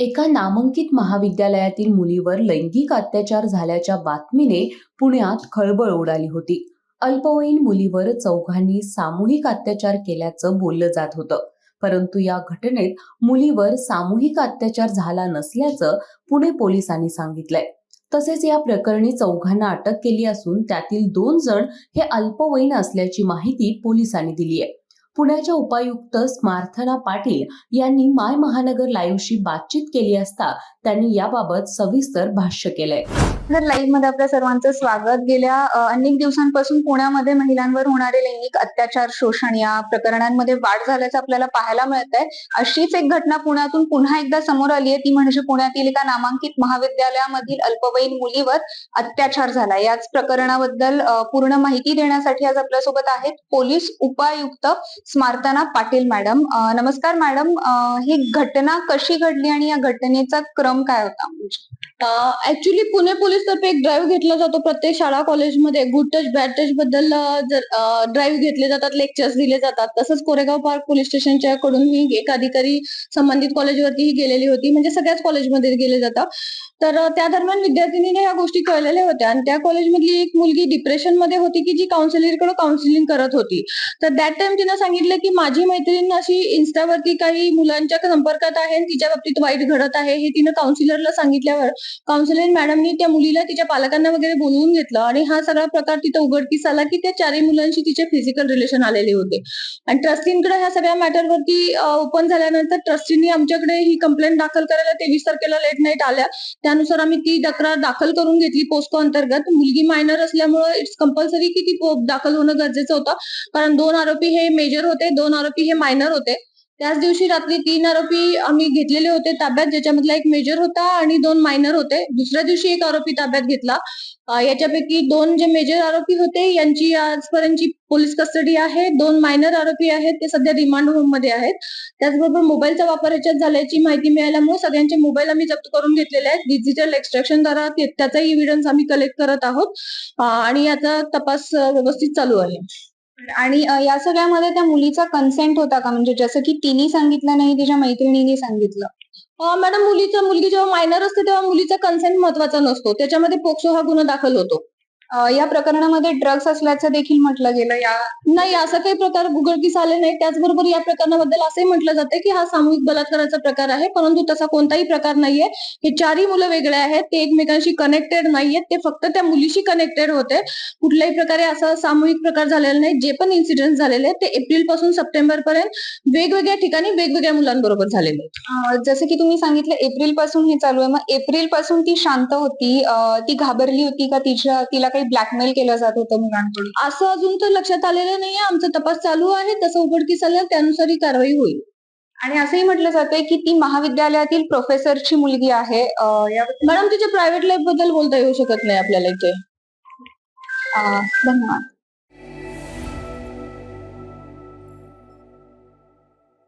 एका नामांकित महाविद्यालयातील मुलीवर लैंगिक अत्याचार झाल्याच्या बातमीने पुण्यात खळबळ उडाली होती. अल्पवयीन मुलीवर चौघांनी सामूहिक अत्याचार केल्याचं बोललं जात होतं. परंतु या घटनेत मुलीवर सामूहिक अत्याचार झाला नसल्याचं पुणे पोलिसांनी सांगितलंय. तसेच या प्रकरणी चौघांना अटक केली असून त्यातील दोन जण हे अल्पवयीन असल्याची माहिती पोलिसांनी दिली आहे पुण्याच्या उपायुक्त स्मार्थना पाटील यांनी माय महानगर लाईव्हशी बातचीत केली असता त्यांनी याबाबत सविस्तर भाष्य केलंय. तर लाईव्हमध्ये आपल्या सर्वांचं स्वागत. गेल्या अनेक दिवसांपासून पुण्यामध्ये महिलांवर होणारे लैंगिक अत्याचार शोषण या प्रकरणांमध्ये वाढ झाल्याचं आपल्याला पाहायला मिळत आहे अशीच एक घटना पुण्यातून पुन्हा एकदा समोर आली आहे ती म्हणजे पुण्यातील एका नामांकित महाविद्यालयामधील अल्पवयीन मुलीवर अत्याचार झाला. याच प्रकरणाबद्दल पूर्ण माहिती देण्यासाठी आज आपल्यासोबत आहेत पोलीस उपायुक्त स्मार्तना पाटील मॅडम. नमस्कार मॅडम. ही घटना कशी घडली आणि या घटनेचा क्रम काय होता? ऍक्च्युली पुणे पोलीस तर्फे एक ड्राईव्ह घेतला जातो. प्रत्येक शाळा कॉलेजमध्ये गुड टच बॅड टच बद्दल जर ड्राईव्ह घेतले जातात लेक्चर्स दिले जातात. तसंच कोरेगाव पार्क पोलीस स्टेशनच्या कडून ही एक अधिकारी संबंधित कॉलेजवरती ही गेलेली होती. म्हणजे सगळ्याच कॉलेजमध्ये गेले जातात. तर त्या दरम्यान विद्यार्थिनीने ह्या गोष्टी कळलेल्या होत्या. आणि त्या कॉलेजमधली एक मुलगी डिप्रेशनमध्ये होती की जी काउन्सिलरकडे काउन्सिलिंग करत होती. तर दॅट टाइम तिनं सांगितलं की माझी मैत्रीण अशी इन्स्टावरती काही मुलांच्या संपर्कात आहे तिच्या बाबतीत वाईट घडत आहे. हे तिनं काउन्सिलरला सांगितलं. सांगितल्यावर काउन्सिलिंग मॅडमनी त्या मुलीला तिच्या पालकांना वगैरे बोलवून घेतलं आणि हा सगळा प्रकार तिथं उघडकीस आला की त्या चारही मुलांशी तिचे फिजिकल रिलेशन आलेले होते. आणि ट्रस्टींकडे ह्या सगळ्या मॅटरवरती ओपन झाल्यानंतर ट्रस्टींनी आमच्याकडे ही कंप्लेंट दाखल करायला तेवीस तारखेला लेट नाईट आल्या. त्यानुसार आम्ही ती तक्रार दाखल करून घेतली पोस्को अंतर्गत. मुलगी मायनर असल्यामुळे इट्स कंपल्सरी की ती दाखल होणं गरजेचं होतं. कारण दोन आरोपी हे मेजर होते दोन आरोपी हे मायनर होते. त्याच दिवशी रात्री तीन आरोपी आम्ही घेतलेले होते ताब्यात ज्याच्यामधला एक मेजर होता आणि दोन मायनर होते. दुसऱ्या दिवशी एक आरोपी ताब्यात घेतला. याच्यापैकी दोन जे मेजर आरोपी होते यांची आजपर्यंतची पोलीस कस्टडी आहे. दोन मायनर आरोपी आहेत ते सध्या रिमांड होममध्ये आहेत. त्याचबरोबर मोबाईलचा वापर याच्यात झाल्याची माहिती मिळाल्यामुळे सगळ्यांचे मोबाईल आम्ही जप्त करून घेतलेले आहेत. डिजिटल एक्स्ट्रॅक्शन द्वारा त्याचाही एव्हिडन्स आम्ही कलेक्ट करत आहोत. आणि याचा तपास व्यवस्थित चालू आहे. आणि या सगळ्यामध्ये त्या मुलीचा कन्सेंट होता का? म्हणजे जसं की तिने सांगितलं नाही तिच्या मैत्रिणीने सांगितलं. मॅडम मुलीचा मुलगी जेव्हा मायनर असते तेव्हा मुलीचा कन्सेंट महत्त्वाचा नसतो. त्याच्यामध्ये पोक्सो हा गुन्हा दाखल होतो. या प्रकरणामध्ये ड्रग्स असल्याचं देखील म्हटलं गेलं. या नाही असा काही प्रकार उघडकीस आले नाही त्याचबरोबर या प्रकरणाबद्दल असंही म्हटलं जाते की हा सामूहिक बलात्काराचा प्रकार आहे परंतु तसा कोणताही प्रकार नाहीये. हे चारही मुलं वेगळे आहेत. ते एकमेकांशी कनेक्टेड नाहीयेत. ते फक्त त्या मुलीशी कनेक्टेड होते. कुठल्याही प्रकारे असा सामूहिक प्रकार झालेला नाही. जे पण इन्सिडेंट झालेले आहेत ते एप्रिलपासून सप्टेंबर पर्यंत वेगवेगळ्या ठिकाणी वेगवेगळ्या मुलांबरोबर झालेले आहेत. जसं की तुम्ही सांगितलं एप्रिलपासून हे चालू आहे. मग एप्रिलपासून ती शांत होती. ती घाबरली होती का तिच्या तिला काही ब्लॅकमेल केलं जात होतं मुलांकडून. असं अजून तर लक्षात आलेलं नाहीये. आमचा तपास चालू आहे. तसं उघडकीस आलं त्यानुसार ही कारवाई होईल. आणि असंही म्हटलं जातंय की ती महाविद्यालयातील प्रोफेसरची मुलगी आहे. मॅडम तिच्या प्रायव्हेट लाईफबद्दल बोलता येऊ शकत नाही आपल्याला इथे. धन्यवाद.